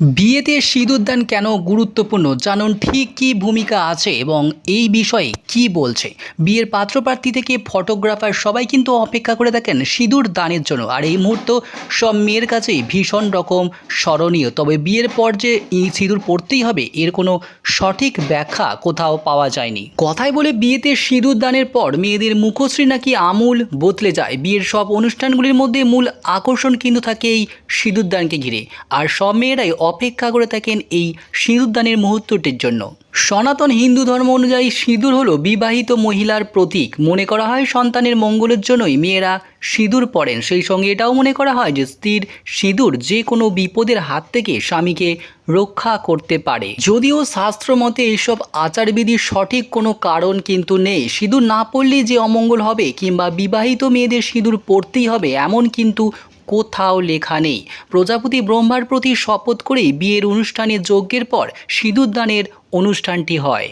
বিয়েতে সিঁদুরদান কেন গুরুত্বপূর্ণ? জানুন, ঠিক কী ভূমিকা আছে এবং এই বিষয়ে কি বলছে? বিয়ের পাত্রপ্রার্থী থেকে ফটোগ্রাফার? সবাই কিন্তু অপেক্ষা করে থাকেন সিঁদুর দানের জন্য। আর এই মুহূর্ত সব মেয়ের কাছেই ভীষণ রকম স্মরণীয়। তবে বিয়ের পর যে সিঁদুর পড়তেই হবে, এর কোনো সঠিক ব্যাখ্যা কোথাও পাওয়া যায়নি। কথায় বলে বিয়েতে সিঁদুর দানের পর মেয়েদের মুখশ্রী নাকি আমূল বদলে যায়। বিয়ের সব অনুষ্ঠানগুলির মধ্যে মূল আকর্ষণ কিন্তু থাকে এই সিঁদুরদানকে ঘিরে। আর সব মেয়েরাই অপেক্ষা করে থাকেন এই সিঁদুরদানের মুহূর্তটির জন্য। সনাতন হিন্দু ধর্ম অনুযায়ী সিঁদুর হলো বিবাহিত মহিলার প্রতীক। মনে করা হয় সন্তানের মঙ্গলের জন্যই মেয়েরা সিঁদুর পরেন। সেই সঙ্গে এটাও মনে করা হয় যে স্ত্রীর সিঁদুর যে কোনো বিপদের হাত থেকে স্বামীকে রক্ষা করতে পারে। যদিও শাস্ত্র মতে এইসব আচারবিধির সঠিক কোনো কারণ কিন্তু নেই। সিঁদুর না পড়লে যে অমঙ্গল হবে কিংবা বিবাহিত মেয়েদের সিঁদুর পড়তেই হবে, এমন কিন্তু কোথাও লেখা নেই। প্রজাপতি ব্রহ্মার প্রতি শপথ করেই বিয়ের অনুষ্ঠানে যজ্ঞের পর সিঁদুরদানের অনুষ্ঠানটি হয়।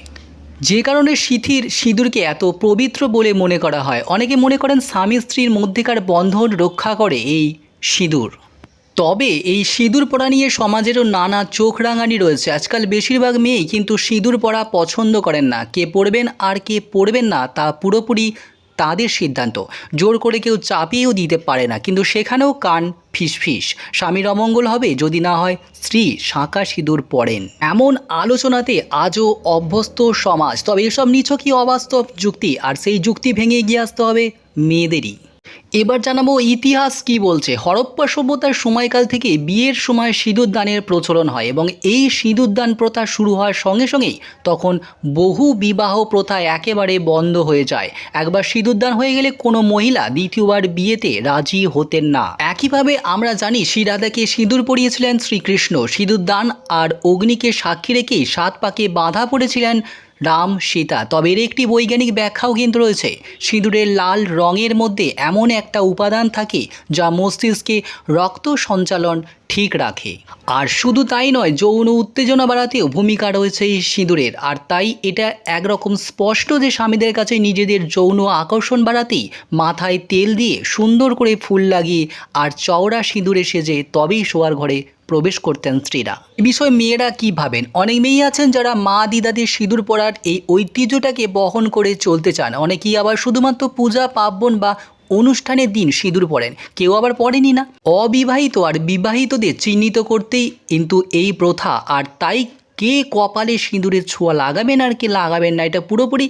যে কারণে সিথির সিঁদুরকে এত পবিত্র বলে মনে করা হয়। অনেকে মনে করেন স্বামী স্ত্রীর মধ্যেকার বন্ধন রক্ষা করে এই সিঁদুর। তবে এই সিঁদুর পরা নিয়ে সমাজেরও নানা চোখ রাঙানি রয়েছে। আজকাল বেশিরভাগ মেয়েই কিন্তু সিঁদুর পরা পছন্দ করেন না। কে পড়বেন আর কে পড়বেন না তা পুরোপুরি তাদের সিদ্ধান্ত। জোর করে কেউ চাপিয়েও দিতে পারে না, কিন্তু সেখানেও কান ফিসফিস। স্বামীর অমঙ্গল হবে যদি না হয় স্ত্রী শাঁকা সিঁদুর পড়েন। এমন আলোচনাতে আজও অভ্যস্ত সমাজ। তবে এসব নিছকই অবাস্তব যুক্তি, আর সেই যুক্তি ভেঙে গিয়ে আসতে হবে মেয়েদেরই। এবার জানাব ইতিহাস কি বলছে। হরপ্পা সভ্যতার সময়কাল থেকে বিয়ের সময় সিঁদুর দানের প্রচলন হয় এবং এই সিঁদুর দান প্রথা শুরু হওয়ার সঙ্গে সঙ্গেই তখন বহু বিবাহ প্রথা একেবারে বন্ধ হয়ে যায়। একবার সিঁদুর দান হয়ে গেলে কোনো মহিলা দ্বিতীয়বার বিয়েতে রাজি হতেন না। একইভাবে আমরা জানি শ্রী শ্রীরাধাকে সিঁদুর পরিয়েছিলেন শ্রীকৃষ্ণ। সিঁদুর দান আর অগ্নিকে সাক্ষী রেখেই সাত পাকে বাঁধা পড়েছিলেন রাম সীতা। তবে এর একটি বৈজ্ঞানিক ব্যাখ্যাও কিন্তু রয়েছে। সিঁদুরের লাল রঙের মধ্যে এমন একটা উপাদান থাকে যা মস্তিষ্কে রক্ত সঞ্চালন ঠিক রাখে। আর শুধু তাই নয়, যৌন উত্তেজনা বাড়াতেও ভূমিকা রয়েছে এই সিঁদুরের। আর তাই এটা একরকম স্পষ্ট যে স্বামীদের কাছে নিজেদের যৌন আকর্ষণ বাড়াতেই মাথায় তেল দিয়ে সুন্দর করে ফুল লাগিয়ে আর চওড়া সিঁদুরে সেজে তবেই শোয়ার ঘরে প্রবেশ করতেন স্ত্রীরা। এ বিষয়ে মেয়েরা কি ভাবেন? অনেক মেয়ে আছেন যারা মা দিদাদের সিঁদুর পরার এই ঐতিহ্যটাকে বহন করে চলতে চান। অনেকেই আবার শুধুমাত্র পূজা, পার্বণ বা অনুষ্ঠানের দিন সিঁদুর পরেন কেউ আবার পড়েনি না। অবিবাহিত আর বিবাহিতদের চিহ্নিত করতেই কিন্তু এই প্রথা। আর তাই কে কপালে সিঁদুরের ছোঁয়া লাগাবেন আর কে লাগাবেন না, এটা পুরোপুরি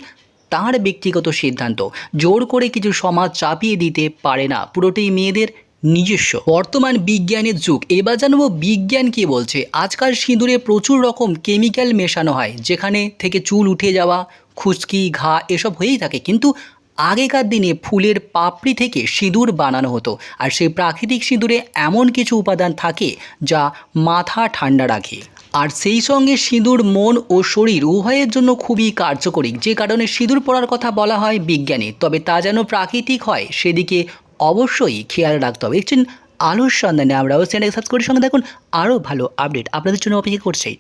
তার ব্যক্তিগত সিদ্ধান্ত। জোর করে কিছু সমাজ চাপিয়ে দিতে পারে না। পুরোটাই মেয়েদের নিজস্ব। বর্তমান বিজ্ঞানের যুগ। এবার জানব বিজ্ঞান কি বলছে। আজকাল সিঁদুরে প্রচুর রকম কেমিক্যাল মেশানো হয়, যেখানে থেকে চুল উঠে যাওয়া, খুশকি, ঘা, এসব হয়েই থাকে। কিন্তু আগেকার দিনে ফুলের পাপড়ি থেকে সিঁদুর বানানো হতো, আর সেই প্রাকৃতিক সিঁদুরে এমন কিছু উপাদান থাকে যা মাথা ঠান্ডা রাখে। আর সেই সঙ্গে সিঁদুর মন ও শরীর উভয়ের জন্য খুবই কার্যকরী, যে কারণে সিঁদুর পড়ার কথা বলা হয় বিজ্ঞানী। তবে তা যেন প্রাকৃতিক হয়, সেদিকে অবশ্যই খেয়াল রাখতে হবে। দেখছেন আলোর সন্ধানে আমরা চ্যানেল সাবস্ক্রাইব সঙ্গে দেখুন, আরও ভালো আপডেট আপনাদের জন্য অপেক্ষা করছে।